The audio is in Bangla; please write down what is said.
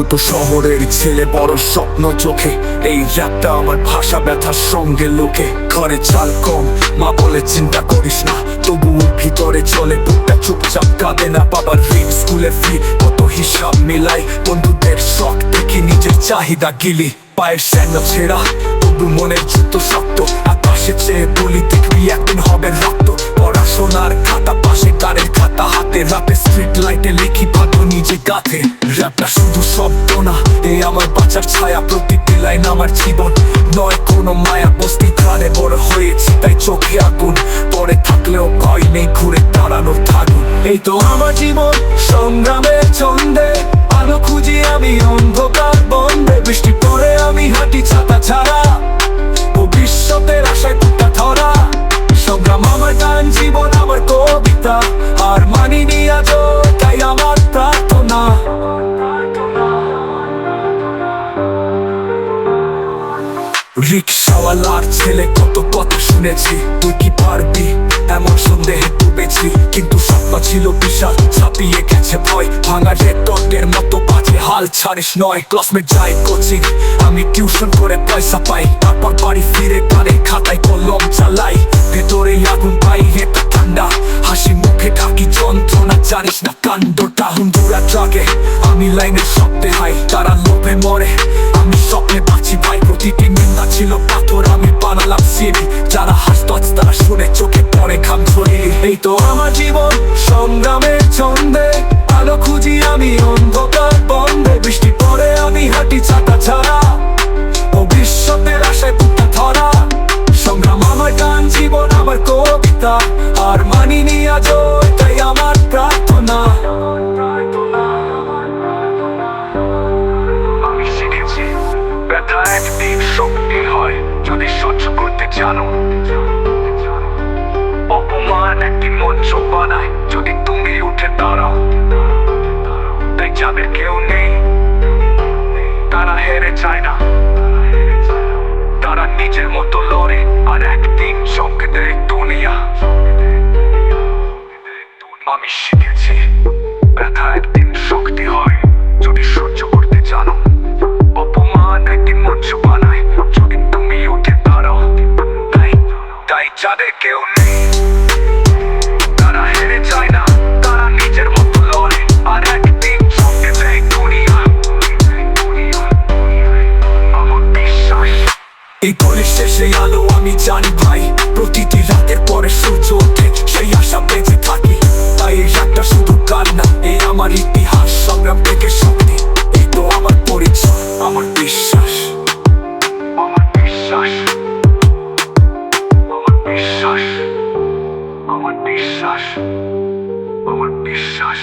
ছোট শহরের ছেলে বড় স্বপ্ন চোখে। এই র্যাপটা আমার ভাষা ব্যথার সঙ্গে লোকে। ঘরে চাল কম, মা বলে চিন্তা করিস না। তবু ভিতরে চলে, বুকটা চুপচাপ কাঁদে না বাবার ঋণ স্কুলে ফি কত হিসাব মিলাই, বন্ধুদের শখ দেখি নিজের চাহিদা গিলি। পায়ের স্যান্ডা ছেঁড়া, তবু মনের জুতো শক্ত লিখি ভাগ্য নিজে গাথে র্যাপটা শুধু শব্দ না, এ আমার বাঁচার ছায়া, প্রতিটি লাইন আমার জীবন। নয়, কোনো মায়া, বস্তি ধারে বড় হয়েছি, তাই চোখে আগুন। পরে থাকলেও ভয় নেই, ঘুরে দাঁড়ানোর থাকুন এই তো আমার জীবন সংগ্রামের ছন্দে। আলো খুঁজি আমি অন্ধকার বন্ধে বৃষ্টি পরে আমি হাঁটি ছাতা ছাড়া। ভবিষ্যতের আশায় টুকটা ধরা। সংগ্রাম আমার গান, জীবন আমার কবিতা। আর মানিনি আজ রিক্সাওয়ালার ছেলে, কত কথা শুনেছি। তুই কি পারবি? এমন সন্দেহে ডুবেছি। কিন্তু স্বপ্ন ছিল বিশাল, ছাপিয়ে গেছে ভয়। ভাঙা রেটনের মতো বাজে হাল ছাড়িস নয়। ক্লাসমেট যাই কোচিং, আমি টিউশন করে পয়সা পাই। তারপর বাড়ি ফিরে কানে খাতায় কলম চালাই। ভেতরে আগুন পাই এটা ঠান্ডা। হাসি মুখে ঢাকি যন্ত্রণা জানিস না কাণ্ডটা। হুন্দুরা জাগে, আমি লাইনের শব্দে হাই। তারা লোভে মরে এই তো আমার জীবন, সংগ্রামের ছন্দে। আলো খুঁজি আমি, অন্ধকার বন্ধে। বৃষ্টি পরে আমি হাঁটি ছাতা ছাড়া। ভবিষ্যতের আশায় বুকটা ধরা। সংগ্রাম আমার গান, জীবন আমার কবিতা। আর মানিনি আজ তাই আমার প্রার্থনা। ব্যথা একদিন শক্তি হয়। যদি সহ্য করতে জানো। একটি মঞ্চ বানায়। যদি তুমি উঠে দাঁড়াও, তাই যাদের কেউ নেই, তারা হেরে যায় না। তারা নিজের মতো লড়ে, আর একদিন চমকে দেয় দুনিয়া। আমি শিখেছি, ব্যথা একদিন শক্তি হয়। যদি সহ্য করতে জানো, অপমান একদিন মঞ্চ বানায়। যদি তুমি উঠে দাঁড়াও, তাই তাই যাদের কেউ নেই শেষে আলো আমি জানি ভাই। প্রতিটি রাতের পরে সূর্য ওঠে, সেই আশা বেঁচে থাকি। তাই এই রাতটা শুধু গান না এই আমার ইতিহাস, সংগ্রাম থেকে শক্তি। এই তো আমার পরিচয়, আমার বিশ্বাস। আমার বিশ্বাস। আমার বিশ্বাস। আমার বিশ্বাস। আমার বিশ্বাস।